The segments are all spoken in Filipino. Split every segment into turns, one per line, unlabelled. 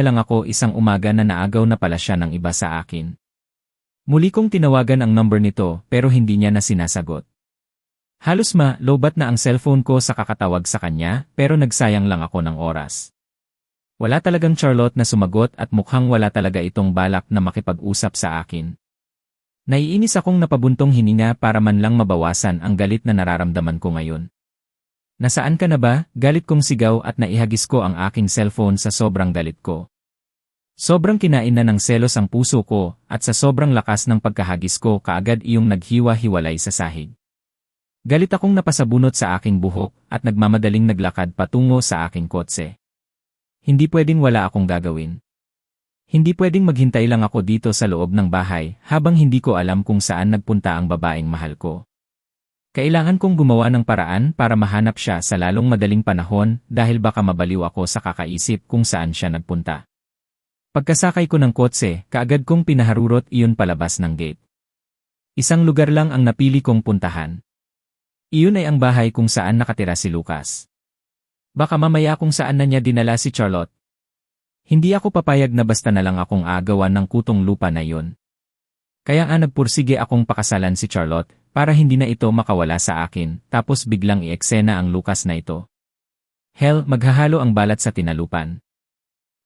lang ako isang umaga na naagaw na pala siya ng iba sa akin. Muli kong tinawagan ang number nito pero hindi niya na sinasagot. Halos ma, lobat na ang cellphone ko sa kakatawag sa kanya pero nagsayang lang ako ng oras. Wala talagang Charlotte na sumagot at mukhang wala talaga itong balak na makipag-usap sa akin. Naiinis akong napabuntong hininga para man lang mabawasan ang galit na nararamdaman ko ngayon. Nasaan ka na ba? Galit kong sigaw at naihagis ko ang aking cellphone sa sobrang galit ko. Sobrang kinain na ng selos ang puso ko at sa sobrang lakas ng pagkahagis ko kaagad iyong naghiwa-hiwalay sa sahig. Galit akong napasabunot sa aking buhok at nagmamadaling naglakad patungo sa aking kotse. Hindi pwedeng wala akong gagawin. Hindi pwedeng maghintay lang ako dito sa loob ng bahay habang hindi ko alam kung saan nagpunta ang babaeng mahal ko. Kailangan kong gumawa ng paraan para mahanap siya sa lalong madaling panahon dahil baka mabaliw ako sa kakaisip kung saan siya nagpunta. Pagkasakay ko ng kotse, kaagad kong pinaharurot iyon palabas ng gate. Isang lugar lang ang napili kong puntahan. Iyon ay ang bahay kung saan nakatira si Lucas. Baka mamaya kung saan na niya dinala si Charlotte. Hindi ako papayag na basta na lang akong agawan ng kutong lupa na iyon. Kaya nga nagpursige akong pakasalan si Charlotte para hindi na ito makawala sa akin, tapos biglang i-eksena ang Lucas na ito. Hell, maghahalo ang balat sa tinalupan.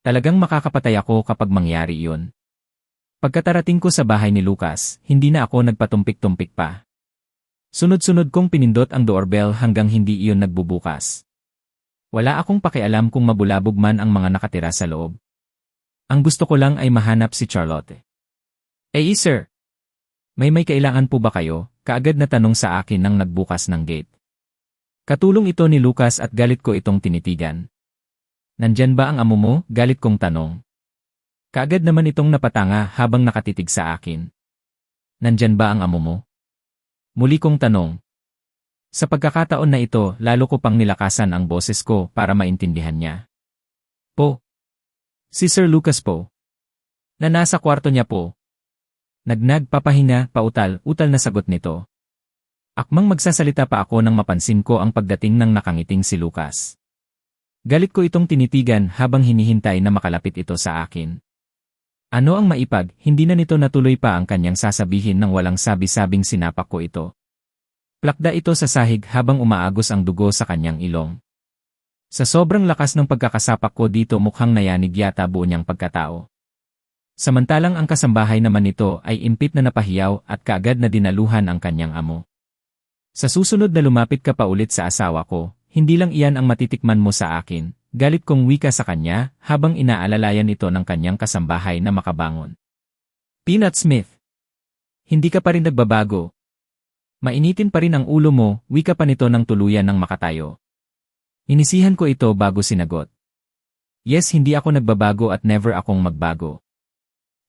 Talagang makakapatay ako kapag mangyari iyon. Pagkatarating ko sa bahay ni Lucas, hindi na ako nagpatumpik-tumpik pa. Sunod-sunod kong pinindot ang doorbell hanggang hindi iyon nagbubukas. Wala akong pakialam kung mabulabog man ang mga nakatira sa loob. Ang gusto ko lang ay mahanap si Charlotte. Eh sir, may may kailangan po ba kayo? Kaagad na tanong sa akin nang nagbukas ng gate. Katulong ito ni Lucas at galit ko itong tinitigan. Nandyan ba ang amo mo? Galit kong tanong. Kaagad naman itong napatanga habang nakatitig sa akin. Nandyan ba ang amo mo? Muli kong tanong. Sa pagkakataon na ito, lalo ko pang nilakasan ang boses ko para maintindihan niya. Po. Si Sir Lucas po. Na nasa kwarto niya po, Nagnag papahinga, pautal, utal na sagot nito. Akmang magsasalita pa ako nang mapansin ko ang pagdating ng nakangiting si Lucas. Galit ko itong tinitigan habang hinihintay na makalapit ito sa akin. Ano ang maipag, hindi na nito natuloy pa ang kanyang sasabihin nang walang sabi-sabing sinapak ko ito. Plakda ito sa sahig habang umaagos ang dugo sa kanyang ilong. Sa sobrang lakas ng pagkakasapak ko dito mukhang nayanig yata buo niyang pagkatao. Samantalang ang kasambahay naman nito ay impit na napahiyaw at kaagad na dinaluhan ang kanyang amo. Sa susunod na lumapit ka pa ulit sa asawa ko, hindi lang iyan ang matitikman mo sa akin, galit kong wika sa kanya habang inaalalayan ito ng kanyang kasambahay na makabangon. Peanut Smith. Hindi ka pa rin nagbabago. Mainitin pa rin ang ulo mo, wika pa nito ng tuluyan ng makatayo. Inisihan ko ito bago sinagot. Yes, hindi ako nagbabago at never akong magbago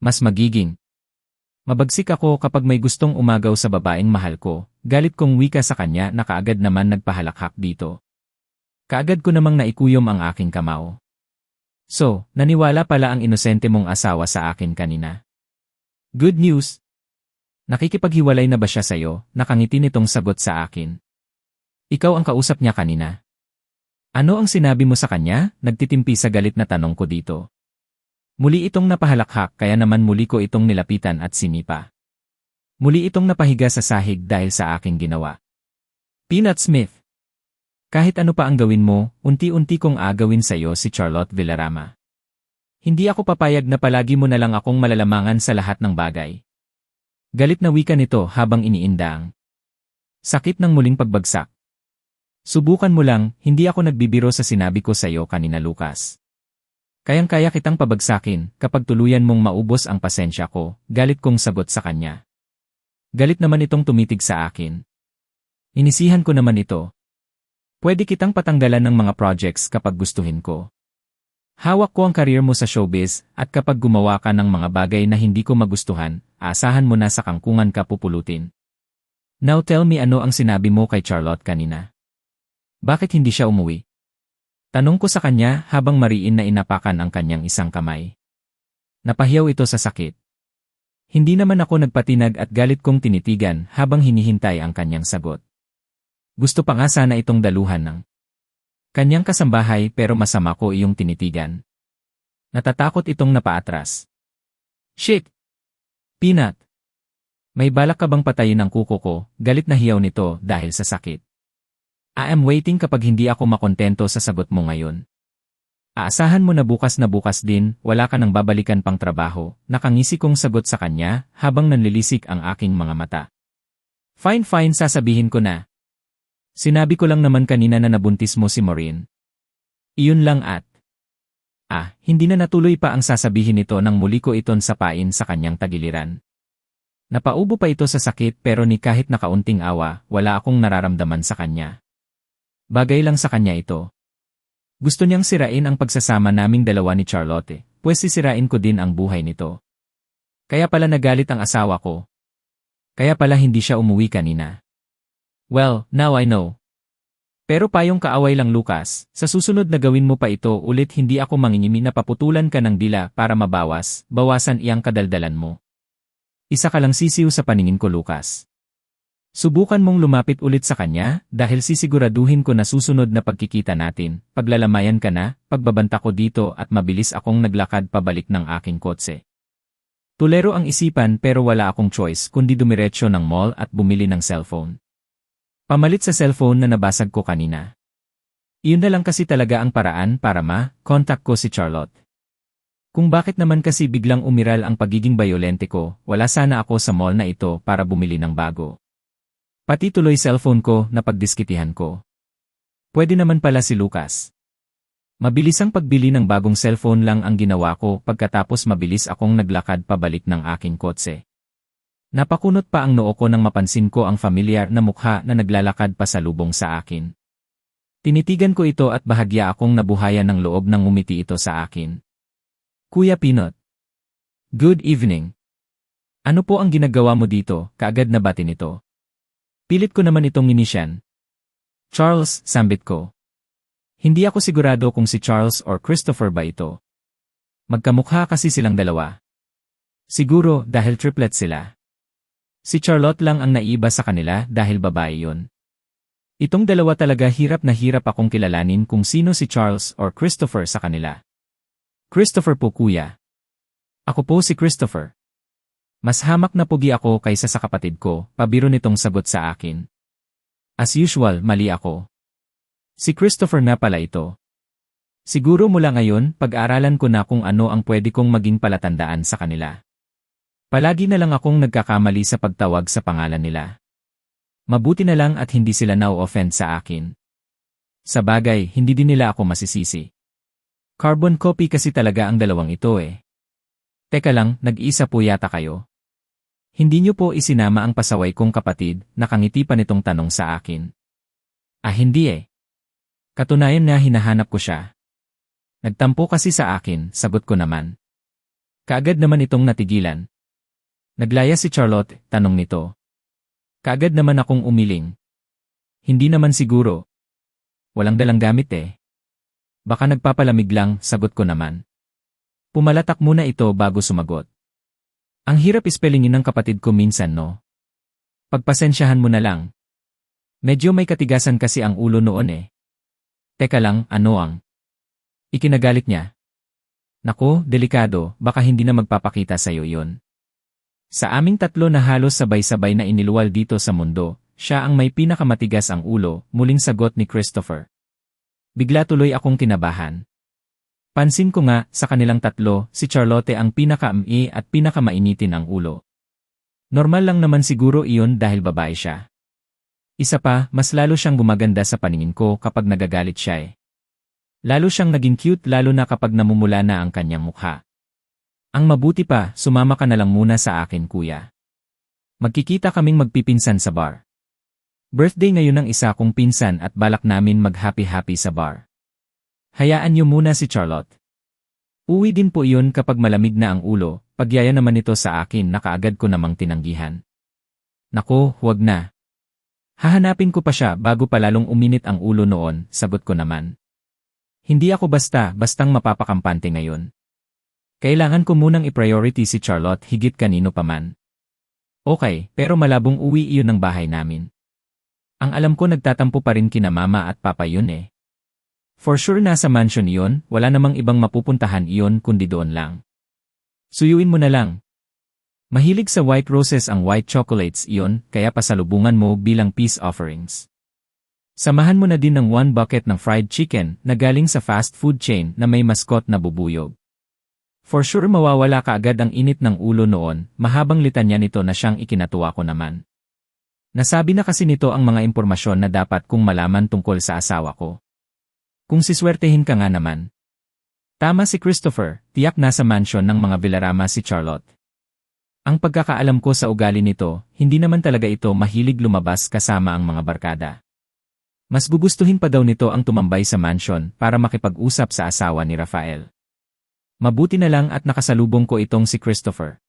mas magiging. Mabagsik ako kapag may gustong umagaw sa babaeng mahal ko, galit kong wika sa kanya na kaagad naman nagpahalakhak dito. Kaagad ko namang naikuyom ang aking kamao. So, naniwala pala ang inosente mong asawa sa akin kanina. Good news! Nakikipaghiwalay na ba siya sa'yo, nakangiti nitong sagot sa akin. Ikaw ang kausap niya kanina. Ano ang sinabi mo sa kanya? Nagtitimpi sa galit na tanong ko dito. Muli itong napahalakhak kaya naman muli ko itong nilapitan at sinipa. Muli itong napahiga sa sahig dahil sa aking ginawa. Peanut Smith. Kahit ano pa ang gawin mo, unti-unti kong agawin sa iyo si Charlotte Villarama. Hindi ako papayag na palagi mo na lang akong malalamangan sa lahat ng bagay. Galit na wika nito habang iniindang. Sakit ng muling pagbagsak. Subukan mo lang, hindi ako nagbibiro sa sinabi ko sa iyo kanina Lucas. Kayang-kaya kitang pabagsakin kapag tuluyan mong maubos ang pasensya ko, galit kong sagot sa kanya. Galit naman itong tumitig sa akin. Inisihan ko naman ito. Pwede kitang patanggalan ng mga projects kapag gustuhin ko. Hawak ko ang career mo sa showbiz at kapag gumawa ka ng mga bagay na hindi ko magustuhan, asahan mo na sa kangkungan ka pupulutin. Now tell me ano ang sinabi mo kay Charlotte kanina. Bakit hindi siya umuwi? Tanong ko sa kanya habang mariin na inapakan ang kanyang isang kamay. Napahiyaw ito sa sakit. Hindi naman ako nagpatinag at galit kong tinitigan habang hinihintay ang kanyang sagot. Gusto pa nga sana itong daluhan ng kanyang kasambahay pero masama ko iyong tinitigan. Natatakot itong napaatras. Shit! Peanut! May balak ka bang patayin ang kuko ko, galit na hiyaw nito dahil sa sakit. I am waiting kapag hindi ako makontento sa sagot mo ngayon. Aasahan mo na bukas na bukas din, wala ka nang babalikan pang trabaho, nakangisi kong sagot sa kanya habang nanlilisik ang aking mga mata. Fine fine sasabihin ko na. Sinabi ko lang naman kanina na nabuntis mo si Maureen. Iyon lang at. Ah, hindi na natuloy pa ang sasabihin nito nang muli ko iton sapain sa kanyang tagiliran. Napaubo pa ito sa sakit pero ni kahit nakaunting awa, wala akong nararamdaman sa kanya. Bagay lang sa kanya ito. Gusto niyang sirain ang pagsasama naming dalawa ni Charlotte, pues sisirain ko din ang buhay nito. Kaya pala nagalit ang asawa ko. Kaya pala hindi siya umuwi kanina. Well, now I know. Pero payong kaaway lang Lucas, sa susunod na gawin mo pa ito ulit hindi ako mangingimi na paputulan ka ng dila para mabawas, bawasan iyang kadaldalan mo. Isa ka lang sisiw sa paningin ko Lucas. Subukan mong lumapit ulit sa kanya dahil sisiguraduhin ko na susunod na pagkikita natin, paglalamayan ka na, pagbabanta ko dito at mabilis akong naglakad pabalik ng aking kotse. Tulero ang isipan pero wala akong choice kundi dumiretso ng mall at bumili ng cellphone. Pamalit sa cellphone na nabasag ko kanina. Iyon na lang kasi talaga ang paraan para ma-contact ko si Charlotte. Kung bakit naman kasi biglang umiral ang pagiging bayolente ko, wala sana ako sa mall na ito para bumili ng bago. Pati tuloy cellphone ko na pagdiskitihan ko. Pwede naman pala si Lucas. Mabilis ang pagbili ng bagong cellphone lang ang ginawa ko pagkatapos mabilis akong naglakad pabalik ng aking kotse. Napakunot pa ang noo ko nang mapansin ko ang familiar na mukha na naglalakad pa sa lubong sa akin. Tinitigan ko ito at bahagya akong nabuhayan ng loob nang umiti ito sa akin. Kuya Pinot. Good evening. Ano po ang ginagawa mo dito, kaagad na bati nito? Pilit ko naman itong inisyan. Charles, sambit ko. Hindi ako sigurado kung si Charles or Christopher ba ito. Magkamukha kasi silang dalawa. Siguro dahil triplet sila. Si Charlotte lang ang naiba sa kanila dahil babae yon. Itong dalawa talaga hirap na hirap akong kilalanin kung sino si Charles or Christopher sa kanila. Christopher po kuya. Ako po si Christopher. Mas hamak na pugi ako kaysa sa kapatid ko, pabiro nitong sagot sa akin. As usual, mali ako. Si Christopher na pala ito. Siguro mula ngayon, pag-aralan ko na kung ano ang pwede kong maging palatandaan sa kanila. Palagi na lang akong nagkakamali sa pagtawag sa pangalan nila. Mabuti na lang at hindi sila now-offend sa akin. Sa bagay, hindi din nila ako masisisi. Carbon copy kasi talaga ang dalawang ito eh. Teka lang, nag-isa po yata kayo. Hindi niyo po isinama ang pasaway kong kapatid, nakangiti pa nitong tanong sa akin. Ah hindi eh. Katunayan na hinahanap ko siya. Nagtampo kasi sa akin, sagot ko naman. Kaagad naman itong natigilan, Naglaya si Charlotte, tanong nito. Kagad naman akong umiling. Hindi naman siguro. Walang dalang gamit eh. Baka nagpapalamig lang, sagot ko naman. Pumalatak muna ito bago sumagot. Ang hirap ispellingin ng kapatid ko minsan no. Pagpasensyahan mo na lang. Medyo may katigasan kasi ang ulo noon eh. Teka lang, ano ang? Ikinagalit niya. Nako, delikado, baka hindi na magpapakita sa'yo yon. Sa aming tatlo na halos sabay-sabay na iniluwal dito sa mundo, siya ang may pinakamatigas ang ulo, muling sagot ni Christopher. Bigla tuloy akong kinabahan. Pansin ko nga, sa kanilang tatlo, si Charlotte ang pinaka-ami at pinakamainitin ang ulo. Normal lang naman siguro iyon dahil babae siya. Isa pa, mas lalo siyang gumaganda sa paningin ko kapag nagagalit siya eh. Lalo siyang naging cute lalo na kapag namumula na ang kanyang mukha. Ang mabuti pa, sumama ka na lang muna sa akin kuya. Magkikita kaming magpipinsan sa bar. Birthday ngayon ng isa kong pinsan at balak namin mag-happy-happy sa bar. Hayaan niyo muna si Charlotte. Uwi din po iyon kapag malamig na ang ulo, pagyaya naman ito sa akin na kaagad ko namang tinanggihan. Nako, huwag na. Hahanapin ko pa siya bago pa lalong uminit ang ulo noon, sagot ko naman. Hindi ako basta, bastang mapapakampante ngayon. Kailangan ko munang i-priority si Charlotte higit kanino paman. Okay, pero malabong uwi iyon ng bahay namin. Ang alam ko nagtatampo pa rin kina mama at papa yun eh. For sure nasa mansion iyon, wala namang ibang mapupuntahan iyon kundi doon lang. Suyuin mo na lang. Mahilig sa white roses ang white chocolates iyon, kaya pasalubungan mo bilang peace offerings. Samahan mo na din ng one bucket ng fried chicken na galing sa fast food chain na may mascot na bubuyog. For sure mawawala ka agad ang init ng ulo noon, mahabang litanya nito na siyang ikinatuwa ko naman. Nasabi na kasi nito ang mga impormasyon na dapat kong malaman tungkol sa asawa ko. Kung siswertehin ka nga naman. Tama si Christopher, tiyak nasa mansion ng mga Villarama si Charlotte. Ang pagkakaalam ko sa ugali nito, hindi naman talaga ito mahilig lumabas kasama ang mga barkada. Mas gugustuhin pa daw nito ang tumambay sa mansion para makipag-usap sa asawa ni Rafael. Mabuti na lang at nakasalubong ko itong si Christopher.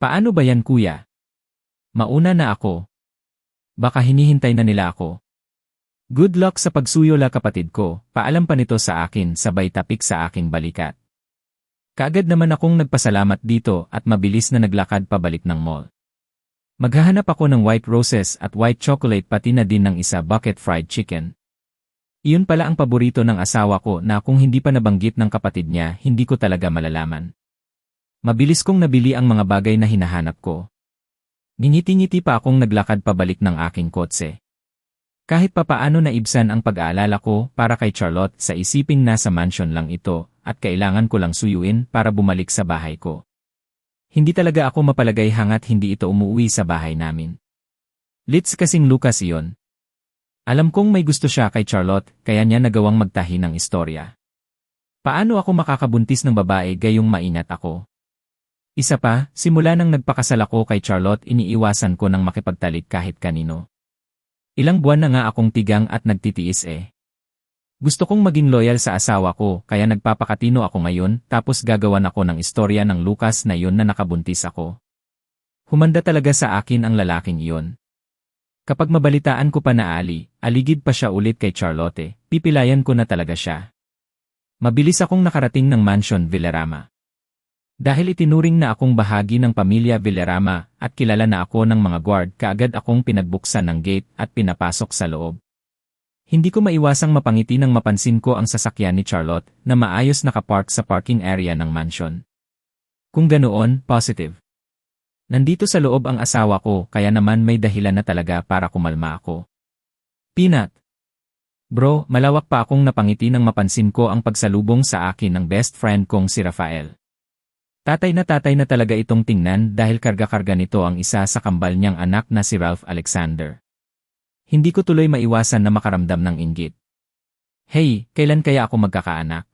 Paano ba yan kuya? Mauna na ako. Baka hinihintay na nila ako. Good luck sa pagsuyola kapatid ko, paalam pa nito sa akin sabay tapik sa aking balikat. Kaagad naman akong nagpasalamat dito at mabilis na naglakad pabalik ng mall. Maghahanap ako ng white roses at white chocolate pati na din ng isa bucket fried chicken. Iyon pala ang paborito ng asawa ko na kung hindi pa nabanggit ng kapatid niya, hindi ko talaga malalaman. Mabilis kong nabili ang mga bagay na hinahanap ko. Ngingiti-ngiti pa akong naglakad pabalik ng aking kotse. Kahit papaano naibsan ang pag-aalala ko para kay Charlotte sa isiping nasa mansion lang ito at kailangan ko lang suyuin para bumalik sa bahay ko. Hindi talaga ako mapalagay hangat hindi ito umuwi sa bahay namin. Litz kasing Lucas iyon, alam kong may gusto siya kay Charlotte, kaya niya nagawang magtahi ng istorya. Paano ako makakabuntis ng babae gayong maingat ako? Isa pa, simula nang nagpakasal ako kay Charlotte iniiwasan ko ng makipagtalik kahit kanino. Ilang buwan na nga akong tigang at nagtitiis eh. Gusto kong maging loyal sa asawa ko kaya nagpapakatino ako ngayon tapos gagawan ako ng istorya ng Lucas na yun na nakabuntis ako. Humanda talaga sa akin ang lalaking iyon. Kapag mabalitaan ko pa na Ali, aligid pa siya ulit kay Charlotte, pipilayan ko na talaga siya. Mabilis akong nakarating ng mansion Villarama. Dahil itinuring na akong bahagi ng pamilya Villarama at kilala na ako ng mga guard kaagad akong pinagbuksan ng gate at pinapasok sa loob. Hindi ko maiwasang mapangiti nang mapansin ko ang sasakyan ni Charlotte na maayos nakapark sa parking area ng mansion. Kung ganoon, positive. Nandito sa loob ang asawa ko kaya naman may dahilan na talaga para kumalma ako. Peanut. Bro, malawak pa akong napangiti nang mapansin ko ang pagsalubong sa akin ng best friend kong si Rafael. Tatay na tatay na talaga itong tingnan dahil karga-karga nito ang isa sa kambal niyang anak na si Ralph Alexander. Hindi ko tuloy maiwasan na makaramdam ng inggit. Hey, kailan kaya ako magkakaanak?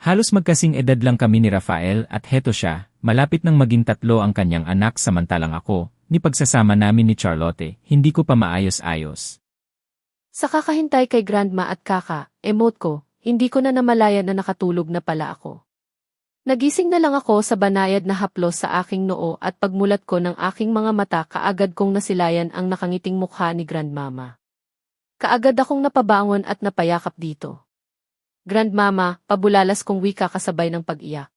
Halos magkasing edad lang kami ni Rafael at heto siya, Malapit nang maging tatlo ang kanyang anak samantalang ako, ni pagsasama namin ni Charlotte, hindi ko pa maayos-ayos.
Sa kakahintay kay grandma at kaka, emote ko, hindi ko na namalayan na nakatulog na pala ako. Nagising na lang ako sa banayad na haplos sa aking noo at pagmulat ko ng aking mga mata kaagad kong nasilayan ang nakangiting mukha ni grandmama. Kaagad akong napabangon at napayakap dito. Grandmama, pabulalas kong wika kasabay ng pag-iyak.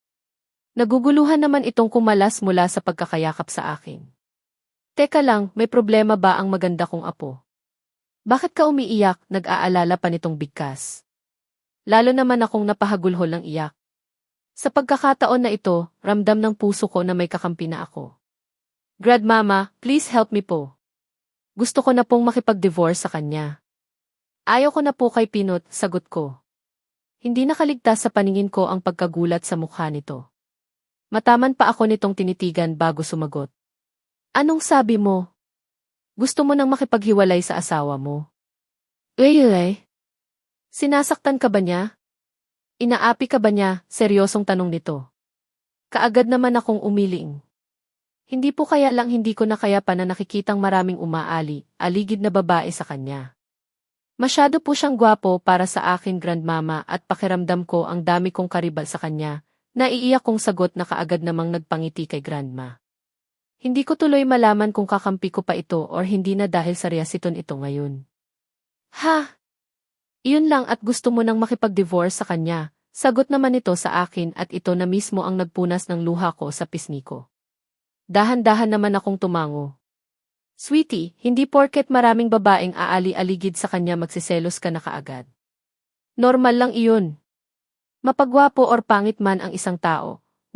Naguguluhan naman itong kumalas mula sa pagkakayakap sa akin. Teka lang, may problema ba ang maganda kong apo? Bakit ka umiiyak, nag-aalala pa nitong bigkas? Lalo naman akong napahagulhol ng iyak. Sa pagkakataon na ito, ramdam ng puso ko na may kakampi na ako. Grandmama, please help me po. Gusto ko na pong makipag-divorce sa kanya. Ayaw ko na po kay Pinot, sagot ko. Hindi nakaligtas sa paningin ko ang pagkagulat sa mukha nito. Mataman pa ako nitong tinitigan bago sumagot. Anong sabi mo? Gusto mo nang makipaghiwalay sa asawa mo? Really? Sinasaktan ka ba niya? Inaapi ka ba niya? Seryosong tanong nito. Kaagad naman akong umiling. Hindi po kaya lang hindi ko na kaya pa na nakikitang maraming umaali, aligid na babae sa kanya. Masyado po siyang gwapo para sa akin grandmama at pakiramdam ko ang dami kong karibal sa kanya, Naiiyak kong sagot na kaagad namang nagpangiti kay grandma. Hindi ko tuloy malaman kung kakampi ko pa ito or hindi na dahil sa reasiton ito ngayon. Ha? Iyon lang at gusto mo nang makipag-divorce sa kanya. Sagot naman ito sa akin at ito na mismo ang nagpunas ng luha ko sa pisngi ko. Dahan-dahan naman akong tumango. Sweetie, hindi porket maraming babaeng aali-aligid sa kanya magsiselos ka na kaagad. Normal lang iyon. Mapagwapo or pangit man ang isang tao,